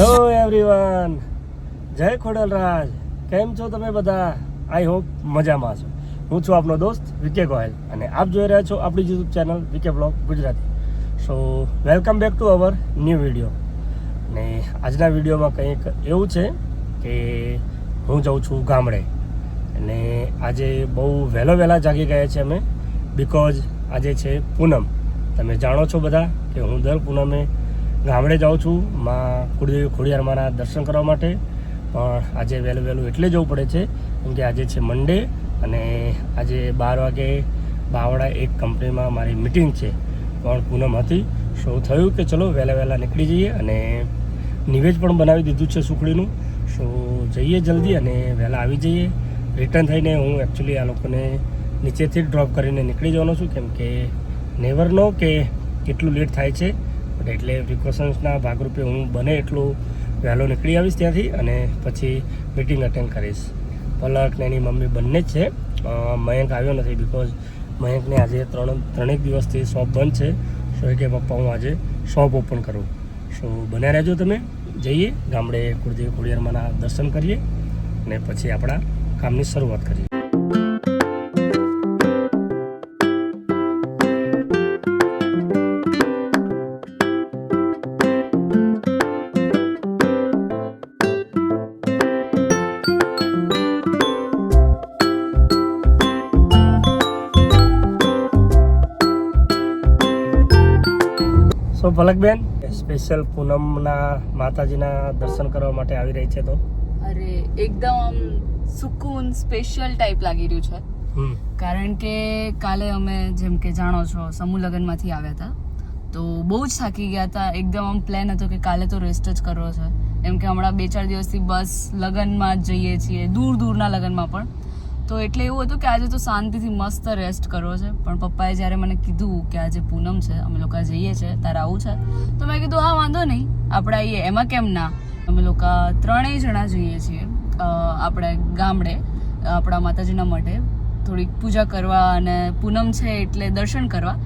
Hello everyone જય ખોડલરાજ. કેમ છો તમે બધા? આઈ હોપ મજામાં છો. હું છું આપનો દોસ્ત વિકે ગોયલ અને આપ જોઈ રહ્યા છો આપણી YouTube channel VK vlog Gujarati. So welcome back to our new video ને આજના વિડીયોમાં કંઈક એવું છે કે હું જાઉં છું ગામડે. અને આજે બહુ વહેલો વહેલા જાગી ગયા છે અમે બિકોઝ આજે છે પૂનમ. તમે જાણો છો બધા કે હું દર પૂનમે ગામડે જાઉં છું. માં કુળદેવી ખોડિયારમાંના દર્શન કરવા માટે. પણ આજે વહેલું વહેલું એટલે જવું પડે છે. કેમ કે આજે છે મંડે અને આજે બાર વાગે બાવડા એક કંપનીમાં મારી મિટિંગ છે. પણ પૂનમ હતી. સો થયું કે ચલો વહેલા વહેલા નીકળી જઈએ અને નિવેજ પણ બનાવી દીધું છે સુખડીનું. સો જઈએ જલ્દી અને વહેલા આવી જઈએ. રિટર્ન થઈને હું એકચ્યુઅલી આ લોકોને નીચેથી ડ્રોપ કરીને નીકળી જવાનો છું. કેમ કે નેવર નો કે કેટલું લેટ થાય છે. એટલે પ્રિકોશન્સના ભાગરૂપે હું બને એટલું વહેલો નીકળી આવીશ ત્યાંથી અને પછી મિટિંગ અટેન્ડ કરીશ. પલક ને એની મમ્મી બંને જ છે. મયંક આવ્યો નથી બિકોઝ મયંકને આજે ત્રણ, ત્રણેક દિવસથી શોપ બંધ છે. સો એ કે, પપ્પા, હું આજે શોપ ઓપન કરું. સો બન્યા રહેજો તમે. જઈએ, ગામડે કુળદેવી ખોડિયારમાંના દર્શન કરીએ અને પછી આપણા કામની શરૂઆત કરીએ. સો પલકબેન સ્પેશિયલ પૂનમના માતાજીના દર્શન કરવા માટે આવી રહી છે તો? અરે એકદમ આમ સુકૂન સ્પેશિયલ ટાઈપ લાગી રહ્યું છે. કારણ કે કાલે અમે જેમ કે જાણો છો સમૂહ લગ્નમાંથી આવ્યા હતા. તો બહુ જ થાકી ગયા હતા. એકદમ આમ પ્લાન હતો કે કાલે તો રેસ્ટ જ કરવો છે. એમ કે હમણાં બે ચાર દિવસથી બસ લગ્નમાં જ જઈએ છીએ દૂર દૂરના લગ્નમાં પણ. તો એટલે એવું હતું કે આજે તો શાંતિથી મસ્ત રેસ્ટ કરવો છે. પણ પપ્પાએ જ્યારે મને કીધું કે આજે પૂનમ છે, અમે લોકો જઈએ છીએ, તારે આવું છે, તો મેં કીધું, હા, વાંધો નહીં. આપણે આવીએ એમાં કેમ ના? અમે લોકો ત્રણેય જણા જઈએ છીએ આપણે ગામડે, આપણા માતાજીના મઢે. થોડીક પૂજા કરવા અને પૂનમ છે એટલે દર્શન કરવા.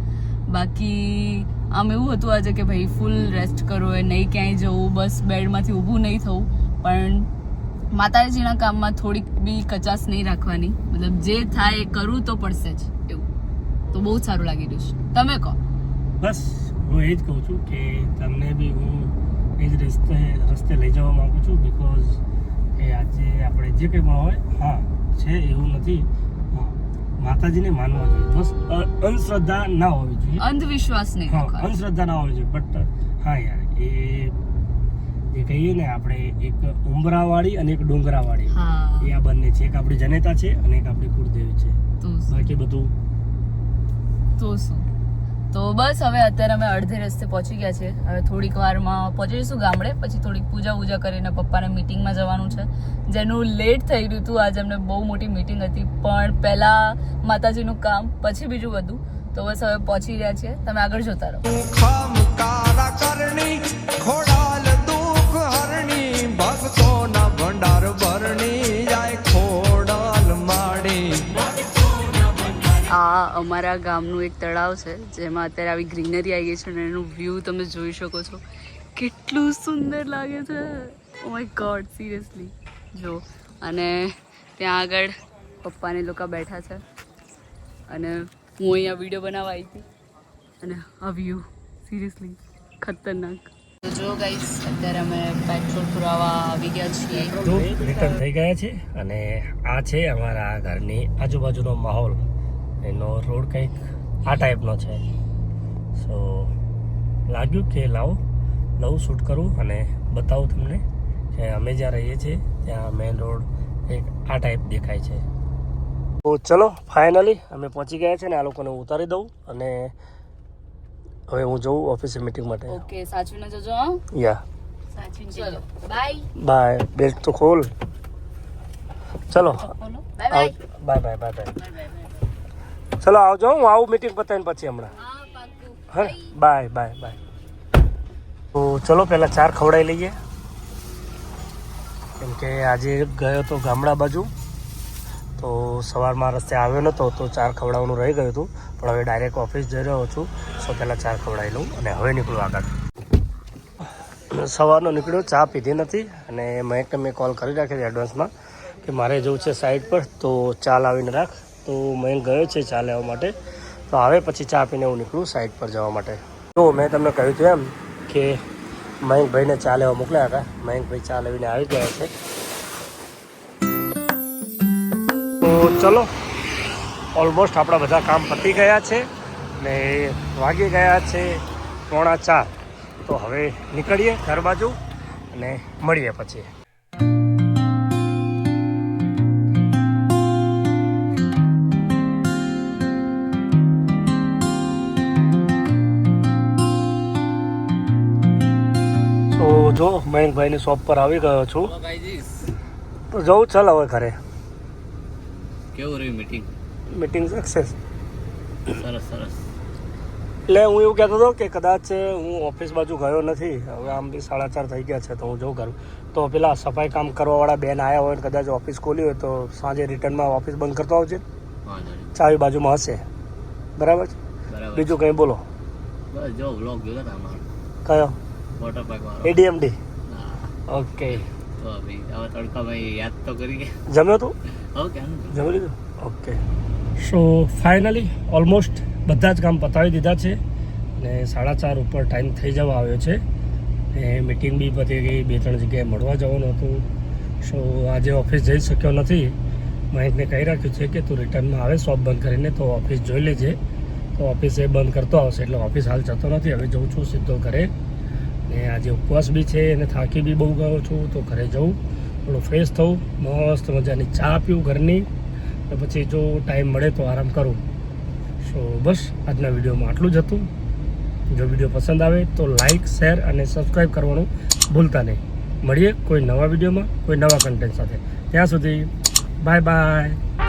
બાકી આમ એવું હતું આજે કે ભાઈ ફૂલ રેસ્ટ કરો, એ નહીં ક્યાંય જવું, બસ બેડમાંથી ઊભું નહીં થવું. પણ માતાજીના કામમાં થોડીક બી કચાશ નહીં રાખવાની. મતલબ જે થાય એ કરવું તો પડશે જ એવું. તો બહુ સારું લાગી રહ્યું છે. તમે કહો. બસ હું એ જ કહું છું કે તમને બી હું એ જ રસ્તે રસ્તે લઈ જવા માંગુ છું બિકોઝ એ આજે આપણે જે કંઈ પણ હોય હા છે એવું નથી. માતાજીને માનવા જોઈએ. બસ અંધશ્રદ્ધા ના હોવી જોઈએ. અંધવિશ્વાસ નહીં અંધશ્રદ્ધા ના હોવી જોઈએ. બટ હા યાર એ જે કહીએ ને આપણે એક ઉમરાવાળી અને એક ડુંગરાવાળી. એ આ બંને છે. એક આપણી જનેતા છે અને એક આપણી કુળદેવી છે. તો બાકી બધું? તો શું? તો બસ હવે અત્યારે અમે અડધે રસ્તે પહોંચી ગયા છે હવે થોડીક વારમાં પહોંચી જઈશું ગામડે. પછી થોડીક પૂજા પૂજા કરીને પપ્પાને મિટિંગમાં જવાનું છે. જેનું લેટ થઈ રહ્યું હતું. આજે અમને બહુ મોટી મિટિંગ હતી. પણ પહેલાં માતાજીનું કામ પછી બીજું બધું. તો બસ હવે પહોંચી રહ્યા છીએ. તમે આગળ જોતા રહો. અમારા ગામનું એક તળાવ છે, જેમાં અત્યારે આવી ગ્રીનરી આવી ગઈ છે અને એનું વ્યૂ તમે જોઈ શકો છો. કેટલું સુંદર લાગે છે. ઓ માય ગોડ સિરિયસલી જો, અને ત્યાં આગળ પપ્પાને લોકો બેઠા છે. અને હું અહીંયા વીડિયો બનાવવા આવી હતી. અને આ વ્યૂ સિરિયસલી ખતરનાક. જો ગાઈસ અત્યારે અમે પેટ્રોલ પુરાવા આવી ગયા છીએ. રિટર્ન થઈ ગયા છે અને આ છે અમારા ઘરની આજુબાજુનો માહોલ. એનો રોડ કંઈક આ ટાઈપનો છે. સો લાગ્યું કે લાવો લઉં શૂટ કરું અને બતાવું તમને કે અમે જ્યાં રહીએ છીએ ત્યાં મેઇન રોડ કંઈક આ ટાઈપ દેખાય છે. તો ચલો ફાઇનલી અમે પહોંચી ગયા છે ને આ લોકોને ઉતારી દઉં અને હવે હું જઉં ઓફિસે મિટિંગ માટે. ઓકે સાચવીને જજો યા સાચવીને ચલો બાય બાય બેલ્ટ તો ખોલ. ચલો. Bye bye bye bye bye bye ચલો આવજો હું આવું મીટિંગ પતાવીને પછી હમણાં. હા બાય બાય બાય તો ચલો પહેલાં ચાર ખવડાવી લઈએ. કેમ કે આજે ગયો તો ગામડા બાજુ. તો સવારમાં રસ્તે આવ્યો નહોતો તો ચાર ખવડાવવાનું રહી ગયું હતું. પણ હવે ડાયરેક્ટ ઓફિસ જઈ રહ્યો છું સો પહેલાં ચાર ખવડાવી લઉં અને હવે નીકળું આગળ. સવારનો નીકળ્યો ચા પીધી નથી અને મહેકને મેં કોલ કરી રાખ્યો એડવાન્સમાં કે મારે જવું છે સાઈડ પર તો ચા લાવીને રાખ. તો મયંક ગયો છે ચા લેવા માટે. તો આવે પછી ચા પીને હું નીકળું સાઈડ પર જવા માટે. તો મેં તમને કહ્યું હતું એમ કે મયંકભાઈને ચા લેવા મોકલ્યા હતા. મયંકભાઈ ચા લઈને આવી ગયા છે. તો ચલો ઓલમોસ્ટ આપણા બધા કામ પતી ગયા છે ને વાગી ગયા છે પોણા ચાર. તો હવે નીકળીએ ઘર બાજુ અને મળીએ પછી. જો મયંકભાઈની શોપ પર આવી ગયો છું. તો જવું ચાલ હવે ઘરે. કેવું રહ્યું મીટિંગ મીટિંગ સક્સેસ સરસ સરસ. એટલે હું એવું કહેતો હતો કે કદાચ હું ઓફિસ બાજુ ગયો નથી. હવે આમ બી સાડા ચાર થઈ ગયા છે તો હું જઉં કરું તો પેલા સફાઈ કામ કરવાવાળા બેન આવ્યા હોય કદાચ ઓફિસ ખોલી હોય તો સાંજે રિટર્નમાં ઓફિસ બંધ કરતો આવજે. ચાવી બાજુમાં હશે. બરાબર છે? બીજું કંઈ બોલો. બસ જો વ્લોગ જોયો કયો? પાર્ક વાળો એડીએમડી ઓકે તો ભાઈ હવે ભાઈ યાદ તો કરી ગયા. જમ્યો તું? ઓકે જમી લીધું? ઓકે સો ફાઇનલી ઓલમોસ્ટ બધા જ કામ પતાવી દીધા છે ને સાડા ચાર ઉપર ટાઈમ થઈ જવા આવ્યો છે ને મિટિંગ બી પતી ગઈ બે ત્રણ જગ્યાએ મળવા જવાનું હતું. સો આજે ઓફિસ જઈ શક્યો નથી. મહેકને કહી રાખ્યું છે કે તું રિટર્નમાં આવે શોપ બંધ કરીને તો ઓફિસ જોઈ લેજે. તો ઓફિસ એ બંધ કરતો આવશે એટલે ઓફિસ હાલ જતો નથી. હવે જઉં છું સીધો ઘરે. ને આજે ઉપવાસ બી છે અને થાકી બી બહુ ગયો છું, તો ઘરે જવું થોડું ફ્રેશ થવું મસ્ત મજાની ચા પીવું ઘરની અને પછી જો ટાઈમ મળે તો આરામ કરું. સો બસ, આજના વિડીયોમાં આટલું જ હતું. જો વીડિયો પસંદ આવે તો લાઈક શેર અને સબસ્ક્રાઈબ કરવાનું ભૂલતા નહીં. મળીએ કોઈ નવા વિડીયોમાં, કોઈ નવા કન્ટેન્ટ સાથે. ત્યાં સુધી બાય બાય